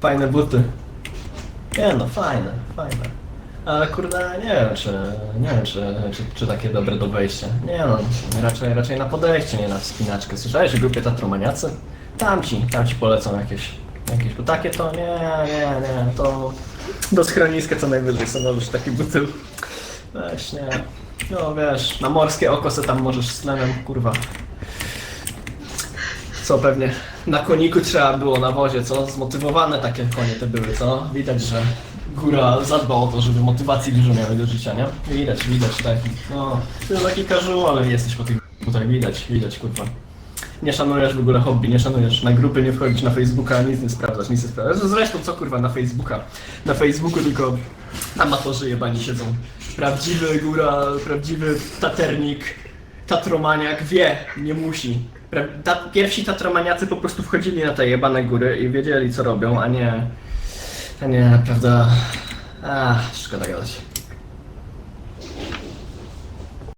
Fajne buty. Nie no, fajne, fajne. Ale kurde, nie wiem, czy, nie wiem, czy, czy, czy takie dobre do wejścia. Nie no, raczej, raczej na podejście, nie na wspinaczkę. Słyszałeś o grupie Tatromaniacy? Tamci, tamci polecą jakieś, jakieś, bo takie to nie, nie, nie, to do schroniska co najwyżej są możesz takie buty. Weź, nie. No wiesz, na morskie oko se tam możesz z tlenem, kurwa. Co pewnie na koniku trzeba było na wozie, co? Zmotywowane takie konie te były, co? Widać, że góra zadba o to, żeby motywacji dużo miały do życia, nie? Widać, widać taki. No, ty taki casual, ale jesteś po tych tutaj widać, widać, kurwa. Nie szanujesz w ogóle hobby, nie szanujesz, na grupy nie wchodzisz, na Facebooka nic nie sprawdzasz, nic nie sprawdzasz. Zresztą co kurwa na Facebooka? Na Facebooku tylko amatorzy jebani siedzą. Prawdziwy góra, prawdziwy taternik, tatromaniak wie, nie musi. Ta, pierwsi tatromaniacy po prostu wchodzili na te jebane góry i wiedzieli co robią, a nie... A nie, prawda... Ach, szkoda gadać.